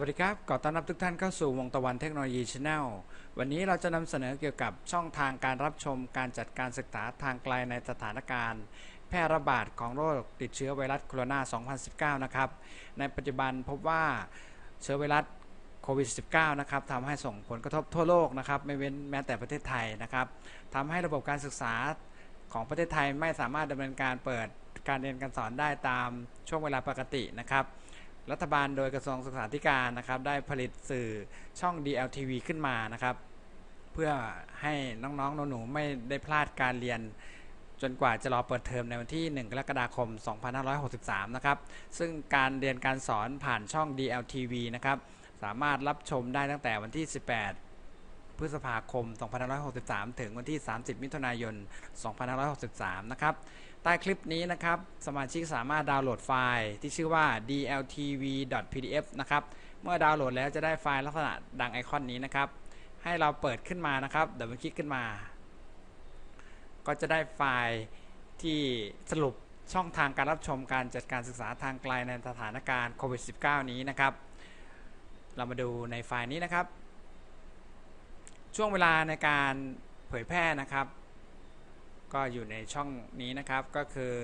วัสดีครับ ขอต้อนรับทุกท่านเข้าสู่วงตะวันเทคโนโลยีช n แนล วันนี้เราจะนำเสนอเกี่ยวกับช่องทางการรับชมการจัดการศึกษาทางไกลในสถานการณ์ แพร่ระบาดของโรคติดเชื้อไวรัสโคโรนา 2019 นะครับ ในปัจจุบันพบว่าเชื้อไวรัสโควิด -19 นะครับทำให้ส่งผลกระทบทั่วโลกนะครับ ไม่เว้นแม้แต่ประเทศไทยนะครับทำให้ระบบการศึกษาของประเทศไทยไม่สามารถดำเนินการเปิดการเรียนการสอนได้ตามช่วงเวลาปกตินะครับ รัฐบาลโดยกระทรวงศึกษาธิการนะครับ ได้ผลิตสื่อช่อง DLTV ขึ้นมานะครับ เพื่อให้น้องๆหนูๆไม่ได้พลาดการเรียน จนกว่าจะรอเปิดเทอมในวันที่ 1 กรกฎาคม 2563 นะครับ ซึ่งการเรียนการสอนผ่านช่อง DLTV นะครับ สามารถรับชมได้ตั้งแต่วันที่ 18 พฤษภาคม 2563 ถึงวันที่ 30 มิถุนายน 2563 นะครับ ใต้คลิปนี้นะครับ สมาชิกสามารถดาวน์โหลดไฟล์ที่ชื่อว่า dltv.pdf นะครับ เมื่อดาวน์โหลดแล้วจะได้ไฟล์ลักษณะดังไอคอนนี้นะครับ ให้เราเปิดขึ้นมานะครับ เดี๋ยวมันคลิกขึ้นมา ก็จะได้ไฟล์ที่สรุปช่องทางการรับชมการจัดการศึกษาทางไกลในสถานการณ์โควิด -19 นี้นะครับ เรามาดูในไฟล์นี้นะครับ ช่วงเวลาในการเผยแพร่นะครับ ก็อยู่ในช่องนี้นะครับก็คือ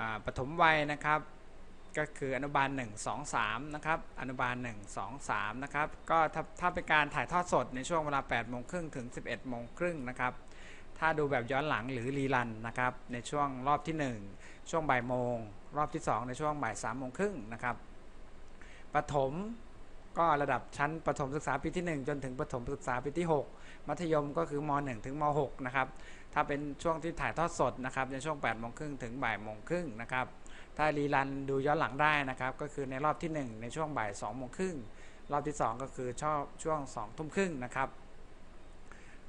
อปฐมวัยนะครับ ก็คืออนุบาล 1 2 3 นะครับ อนุบาล 1 2 3 นะครับ ก็ถ้าถ้าเป็นการถ่ายทอดสดในช่วงเวลา8โมงครึ่งถึง 11โมงครึ่งนะครับ ถ้าดูแบบย้อนหลังหรือรีรันนะครับ ในช่วงรอบที่ 1 ช่วงบ่ายโมง รอบที่ 2 ในช่วงบ่าย3โมงครึ่งนะครับปฐม ก็ระดับชั้นประถมศึกษาปีที่ 1 จนถึงประถมศึกษาปีที่ 6 มัธยมก็คือม .1 ถึงม .6 นะครับ ถ้าเป็นช่วงที่ถ่ายทอดสดนะครับในช่วง8โมงครึ่งถึงบ่ายโมงครึ่งนะครับ ถ้ารีรันดูย้อนหลังได้นะครับ ก็คือในรอบที่ 1 ในช่วงบ่าย2โมงครึ่งรอบที่ 2 ก็คือช่วงช่วง2ทุ่มครึ่งนะครับ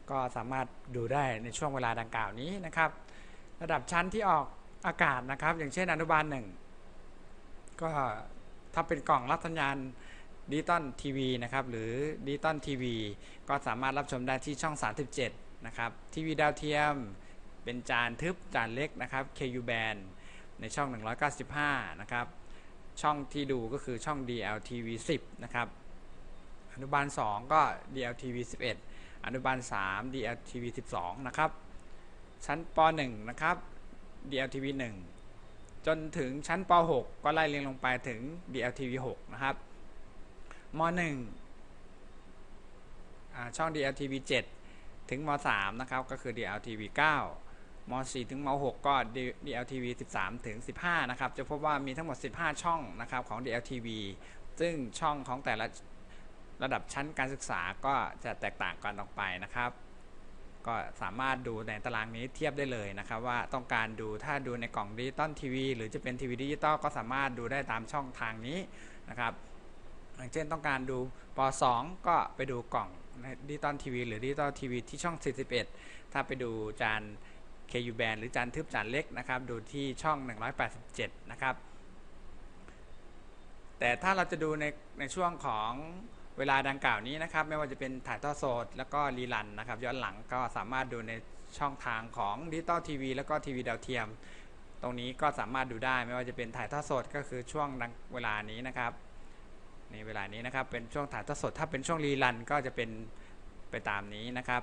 ก็สามารถดูได้ในช่วงเวลาดังกล่าวนี้นะครับ ระดับชั้นที่ออกอากาศนะครับ อย่างเช่นอนุบาลหนึ่งก็ถ้าเป็นกล่องรับสัญญาณ ดิจิตอลทีวีนะครับหรือดิจิตอลทีวีก็สามารถรับชมได้ที่ช่อง 37 นะครับทีวีดาวเทียม เป็นจานทึบจานเล็กนะครับ KU band ในช่อง 195 นะครับ ช่องที่ดูก็คือช่อง DLTV 10 นะครับ อนุบาล 2 ก็ DLTV 11 อนุบาล 3 DLTV 12 นะครับ ชั้นป .1 นะครับ DLTV 1 จนถึงชั้นป .6 ก็ไล่เรียงลงไปถึง DLTV 6 นะครับ ม .1 ช่อง DLTV 7 ถึงม .3 นะครับ ก็คือ DLTV 9ม .4 ถึงม .6 ก็ DLTV 13 ถึง 15 นะครับ จะพบว่ามีทั้งหมด 15 ช่องนะครับของ DLTV ซึ่งช่องของแต่ละระดับชั้นการศึกษาก็จะแตกต่างกันออกไปนะครับ ก็สามารถดูในตารางนี้เทียบได้เลยนะครับ ว่าต้องการดูถ้าดูในกล่องดิจิตอลทีวีหรือจะเป็นทีวีดิจิตอลก็สามารถดูได้ตามช่องทางนี้นะครับ อย่างเช่นต้องการดูป .2 ก็ไปดูกล่องดิจิตอลทีวีหรือดิจิตอลทีวีที่ช่อง 41 ถ้าไปดูจาน KU band หรือจานทึบจานเล็กนะครับ ดูที่ช่อง 187 นะครับ แต่ถ้าเราจะดูในในช่วงของเวลาดังกล่าวนี้นะครับ ไม่ว่าจะเป็นถ่ายทอดสดแล้วก็รีลันนะครับ ย้อนหลังก็สามารถดูในช่องทางของดิจิตอลทีวีแล้วก็ทีวีดาวเทียม ตรงนี้ก็สามารถดูได้ไม่ว่าจะเป็นถ่ายทอดสดก็คือช่วงเวลานี้นะครับ ในเวลานี้นะครับ เป็นช่วงถ่ายทอดสด ถ้าเป็นช่วงรีลันก็จะเป็นไปตามนี้นะครับ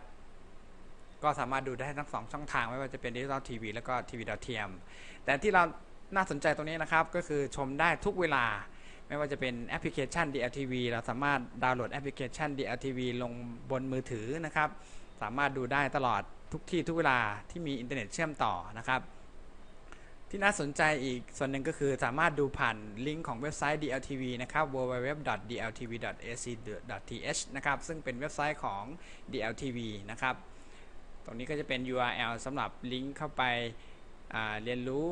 ก็สามารถดูได้ทั้งสองช่องทางไม่ว่าจะเป็นดิจิตอลทีวีแล้วก็ทีวีดาวเทียม แต่ที่เราน่าสนใจตรงนี้นะครับ ก็คือชมได้ทุกเวลา ไม่ว่าจะเป็นแอปพลิเคชัน DLTV เราสามารถดาวน์โหลดแอปพลิเคชัน DLTV ลงบนมือถือนะครับ สามารถดูได้ตลอดทุกที่ทุกเวลาที่มีอินเทอร์เน็ตเชื่อมต่อนะครับ ที่น่าสนใจอีกส่วนหนึ่งก็คือสามารถดูผ่านลิงก์ของเว็บไซต์ DLTV นะครับ www.dltv.ac.th นะครับซึ่งเป็นเว็บไซต์ของ DLTV นะครับ ตรงนี้ก็จะเป็น URL สำหรับลิงก์เข้าไปเรียนรู้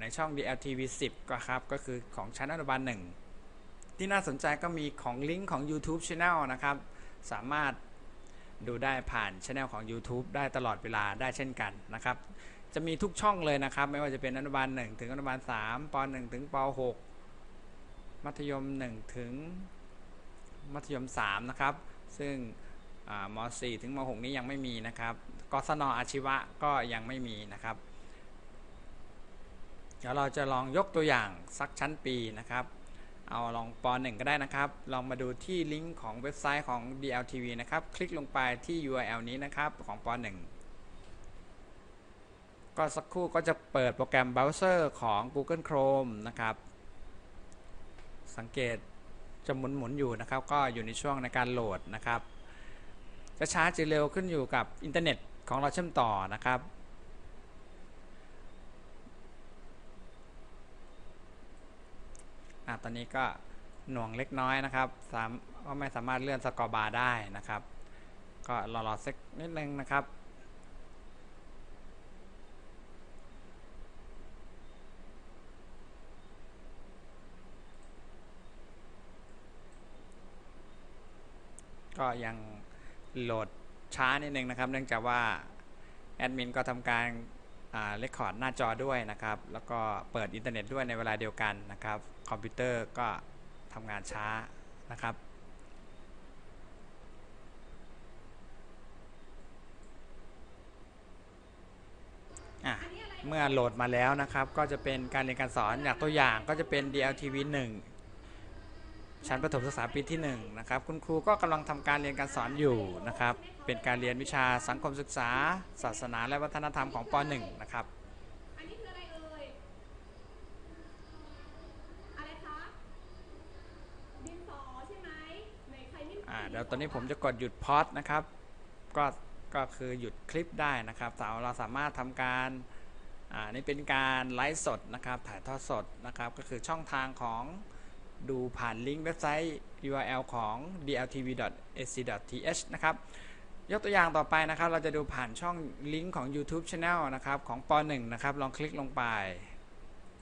ในช่อง DLTV 10 ก็ครับ ก็คือของชั้นอนุบาล1ที่น่าสนใจก็มีของลิงก์ของ YouTube Channel นะครับ สามารถดูได้ผ่าน Channel ของ YouTube ได้ตลอดเวลาได้เช่นกันนะครับ จะมีทุกช่องเลยนะครับ ไม่ว่าจะเป็นอนุบาล1ถึงอนุบาล3ป .1 ถึงป .6 มัธยม1ถึงมัธยม3นะครับ ซึ่งม .4 ถึงม .6 นี้ยังไม่มีนะครับกศนอาชีวะก็ยังไม่มีนะครับ เดี๋ยวเราจะลองยกตัวอย่างสักชั้นปีนะครับ เอาลองป .1 ก็ได้นะครับ ลองมาดูที่ลิงก์ของเว็บไซต์ของ DLTV นะครับ คลิกลงไปที่ URL นี้นะครับของป .1 ก็สักครู่ก็จะเปิดโปรแกรมเบราว์เซอร์ของ Google Chrome นะครับ สังเกตจะหมุนๆอยู่นะครับ ก็อยู่ในช่วงในการโหลดนะครับ จะช้าจะเร็วขึ้นอยู่กับอินเทอร์เน็ตของเราเชื่อมต่อนะครับอตอนนี้ก็หน่วงเล็กน้อยนะครับสามก็ไม่สามารถเลื่อนสกอร์บาร์ได้นะครับ ก็รอรอสักนิดนึงนะครับ ก็ยังโหลดช้านิดนึงนะครับ เนื่องจากว่าแอดมินก็ทำการเรคคอร์ดหน้าจอด้วยนะครับ แล้วก็เปิดอินเทอร์เน็ตด้วยในเวลาเดียวกันนะครับ คอมพิวเตอร์ก็ทำงานช้านะครับเมื่อโหลดมาแล้วนะครับ ก็จะเป็นการเรียนการสอนอย่างตัวอย่างก็จะเป็น DLTV 1 ชั้นประถมศึกษาปีที่1นะครับคุณครูก็กำลังทำการเรียนการสอนอยู่นะครับ เป็นการเรียนวิชาสังคมศึกษา ศาสนาและวัฒนธรรมของป .1 นะครับอันนี้คืออะไรเอ่ยอะไรคะดินสอใช่ไหมไหนใครไม่มีอ่าเดี๋ยวตอนนี้ผมจะกดหยุดพอดนะครับ ก็ก็คือหยุดคลิปได้นะครับสาวเราสามารถทำการอ่านี่เป็นการไลฟ์สดนะครับ ถ่ายทอดสดนะครับ ก็คือช่องทางของ ดูผ่านลิงก์เว็บไซต์ URL ของ dltv.ac.th นะครับ ยกตัวอย่างต่อไปนะครับ เราจะดูผ่านช่องลิงก์ของ YouTube Channel นะครับ ของป .1 นะครับ ลองคลิกลงไป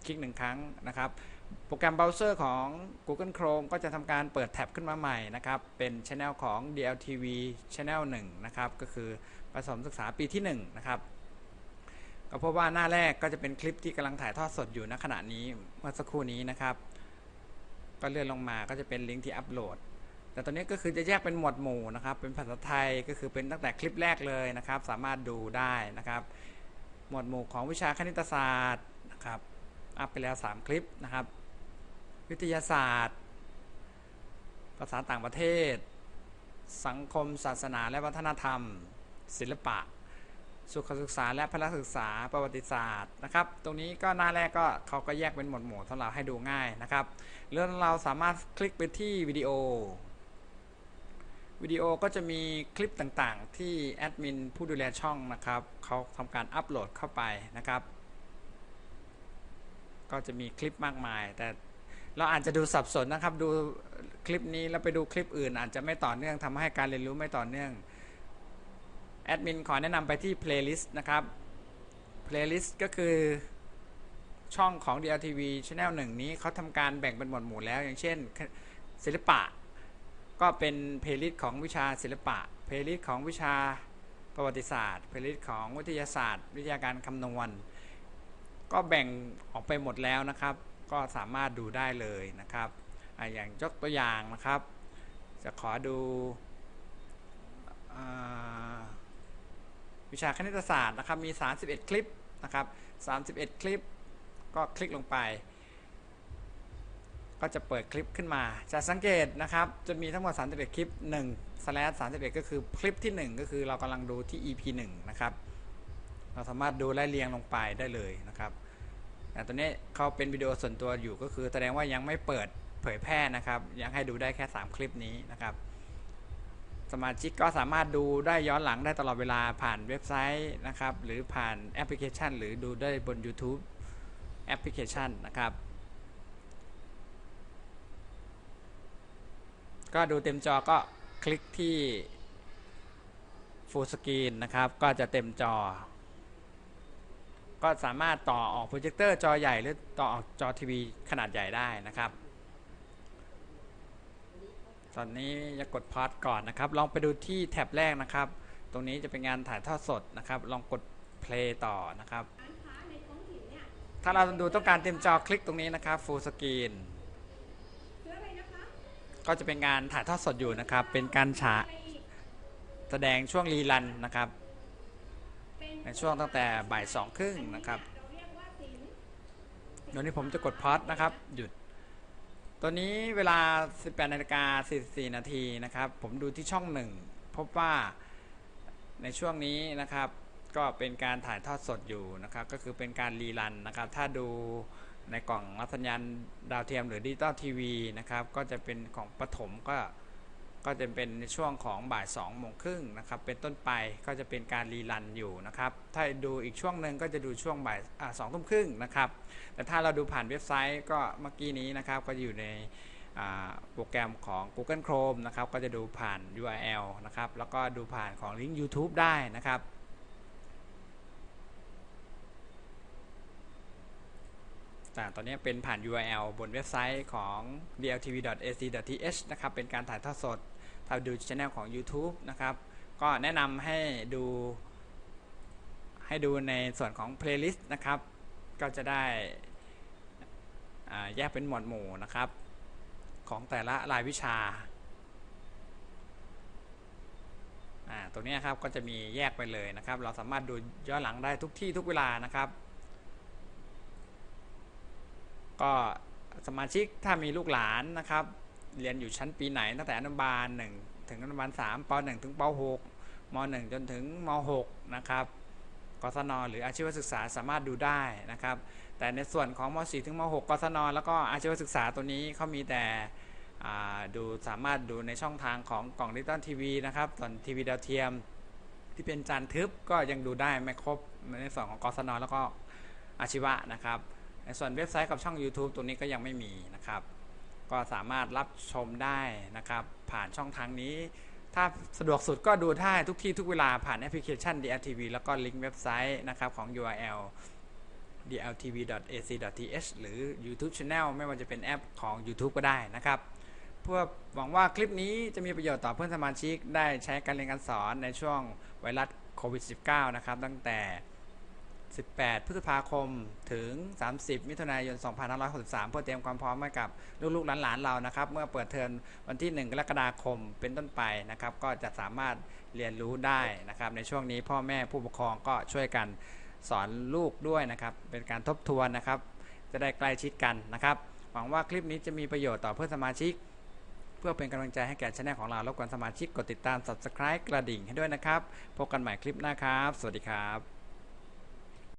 คลิกหนึ่งครั้งนะครับ โปรแกรมเบราว์เซอร์ของ Google Chrome ก็จะทำการเปิดแท็บขึ้นมาใหม่นะครับ เป็นช anel ของ DLTV Channel 1 นะครับ ก็คือประถมศึกษาปีที่ 1 นะครับก็พบว่าหน้าแรกก็จะเป็นคลิปที่กำลังถ่ายทอดสดอยู่ณขณะนี้เมื่อสักครู่นี้นะครับ ก็เลื่อนลงมาก็จะเป็นลิงก์ที่อัปโหลด แต่ตอนนี้ก็คือจะแยกเป็นหมวดหมู่นะครับ เป็นภาษาไทยก็คือเป็นตั้งแต่คลิปแรกเลยนะครับ สามารถดูได้นะครับ หมวดหมู่ของวิชาคณิตศาสตร์นะครับ อัพไปแล้ว 3 คลิปนะครับ วิทยาศาสตร์ ภาษาต่างประเทศ สังคม ศาสนา และวัฒนธรรม ศิลปะ สุขศึกษาและพละศึกษาประวัติศาสตร์นะครับ ตรงนี้ก็หน้าแรกก็เขาก็แยกเป็นหมวดหมู่สำหรับให้ดูง่ายนะครับเรื่องเราสามารถคลิกไปที่วิดีโอวิดีโอก็จะมีคลิปต่างๆ ที่แอดมินผู้ดูแลช่องนะครับเขาทำการอัปโหลดเข้าไปนะครับ ก็จะมีคลิปมากมาย แต่เราอาจจะดูสับสนนะครับ ดูคลิปนี้แล้วไปดูคลิปอื่น อาจจะไม่ต่อเนื่องทำให้การเรียนรู้ไม่ต่อเนื่อง แอดมินขอแนะนำไปที่ playlist นะครับ playlist ก็คือช่องของ DLTV Channel 1 นี้เขาทำการแบ่งเป็นหมวดหมู่แล้ว อย่างเช่น ศิลปะ ก็เป็น playlist ของวิชาศิลปะ playlist ของวิชาประวัติศาสตร์ playlist ของวิทยาศาสตร์ วิทยาการคำนวณ ก็แบ่งออกไปหมดแล้วนะครับ ก็สามารถดูได้เลยนะครับออย่างยกตัวอย่างนะครับ จะขอดู วิชาคณิตศาสตร์นะครับมี 31 คลิปนะครับ31 คลิป ก็คลิกลงไป ก็จะเปิดคลิปขึ้นมา จะสังเกตนะครับ จะมีทั้งหมด 31 คลิป1 slash 31 ก็คือคลิปที่ 1 ก็คือเรากำลังดูที่ EP 1 นะครับ เราสามารถดูไล่เรียงลงไปได้เลยนะครับแต่ตัวนี้เขาเป็นวิดีโอส่วนตัวอยู่ก็คือแสดงว่ายังไม่เปิดเผยแพร่นะครับ ยังให้ดูได้แค่ 3 คลิปนี้นะครับ สมาชิกก็สามารถดูได้ย้อนหลังได้ตลอดเวลาผ่านเว็บไซต์นะครับ หรือผ่านแอปพลิเคชัน หรือดูได้บน YouTube แอปพลิเคชันนะครับ ก็ดูเต็มจอก็คลิกที่ Full Screen นะครับ ก็จะเต็มจอ ก็สามารถต่อออกโปรเจคเตอร์จอใหญ่หรือต่อออกจอทีวีขนาดใหญ่ได้นะครับ ตอนนี้จะกดพอดก่อนนะครับ ลองไปดูที่แท็บแรกนะครับ ตรงนี้จะเป็นงานถ่ายทอดสดนะครับ ลองกด play ต่อนะครับร้านค้าในท้องถิ่นเนี่ยถ้าเราดูต้องการเต็มจอคลิกตรงนี้นะครับ full screen คืออะไรนะคะก็จะเป็นงานถ่ายทอดสดอยู่นะครับ เป็นการฉายอะไรอีกแสดงช่วงรีรันนะครับเป็นในช่วงตั้งแต่บ่ายสองครึ่งนะครับเราเรียกว่าศิลป์เดี๋ยวนี้ผมจะกดพอดนะครับ หยุด ตอนนี้เวลา 18นาฬิกา44 นาทีนะครับ ผมดูที่ช่องหนึ่งพบว่าในช่วงนี้นะครับ ก็เป็นการถ่ายทอดสดอยู่นะครับ ก็คือเป็นการรีรันนะครับ ถ้าดูในกล่องรับสัญญาณดาวเทียมหรือดิจิตอลทีวีนะครับ ก็จะเป็นของปฐมก็ ก็จะเป็นในช่วงของบ่าย2โมงครึ่งนะครับเป็นต้นไปก็จะเป็นการรีรันอยู่นะครับถ้าดูอีกช่วงหนึ่งก็จะดูช่วงบ่ายสองทุ่มครึ่งนะครับแต่ถ้าเราดูผ่านเว็บไซต์ก็เมื่อกี้นี้นะครับก็อยู่ในโปรแกรมของ Google Chrome นะครับก็จะดูผ่าน URL นะครับแล้วก็ดูผ่านของลิงก์ YouTube ได้นะครับแต่ตอนนี้เป็นผ่าน URL บนเว็บไซต์ของ dltv.ac.th นะครับ เป็นการถ่ายทอดสด ถ้าดูช anel ของ YouTube นะครับ ก็แนะนำให้ดู ให้ดูในส่วนของ playlist นะครับ ก็จะได้แยกเป็นหมวดหมู่นะครับ ของแต่ละรายวิชาอ่าตรงนี้ครับก็จะมีแยกไปเลยนะครับ เราสามารถดูย้อนหลังได้ทุกที่ทุกเวลานะครับ ก็สมาชิกถ้ามีลูกหลานนะครับ เรียนอยู่ชั้นปีไหนตั้งแต่อนุบาล1ถึงอนุบาล3ป .1 ถึงป .6 ม .1 จนถึงม .6 นะครับกศนหรืออาชีวศึกษาสามารถดูได้นะครับ แต่ในส่วนของม .4 ถึงม .6 กศนแล้วก็อาชีวศึกษาตัวนี้เขามีแต่ดูสามารถดูในช่องทางของกล่องดิจิตอลทีวีนะครับส่วนทีวีดาวเทียมที่เป็นจานทึบก็ยังดูได้ไม่ครบในส่วนของกศนแล้วก็อาชีวะนะครับในส่วนเว็บไซต์กับช่อง YouTube ตัวนี้ก็ยังไม่มีนะครับ ก็สามารถรับชมได้นะครับ ผ่านช่องทางนี้ ถ้าสะดวกสุดก็ดูได้ทุกที่ทุกเวลาผ่านแอปพลิเคชัน DLTV แล้วก็ลิงก์เว็บไซต์นะครับของ URL dltv.ac.th หรือ YouTube Channel ไม่ว่าจะเป็นแอปของ YouTube ก็ได้นะครับ เพื่อหวังว่าคลิปนี้จะมีประโยชน์ต่อเพื่อนสมาชิกได้ใช้การเรียนการสอนในช่วงไวรัสโควิด -19 นะครับ ตั้งแต่ 18 พฤษภาคมถึง 30 มิถุนายน 2563 เพื่อเตรียมความพร้อมให้กับลูกๆหลานๆเรานะครับ เมื่อเปิดเทอมวันที่ 1 กรกฎาคมเป็นต้นไปนะครับ ก็จะสามารถเรียนรู้ได้นะครับ ในช่วงนี้พ่อแม่ผู้ปกครองก็ช่วยกันสอนลูกด้วยนะครับ เป็นการทบทวนนะครับ จะได้ใกล้ชิดกันนะครับ หวังว่าคลิปนี้จะมีประโยชน์ต่อเพื่อนสมาชิก เพื่อเป็นกำลังใจให้แก่ช่องของเรารบกวนสมาชิกกดติดตาม subscribe กระดิ่งให้ด้วยนะครับ พบกันใหม่คลิปหน้าครับ สวัสดีครับ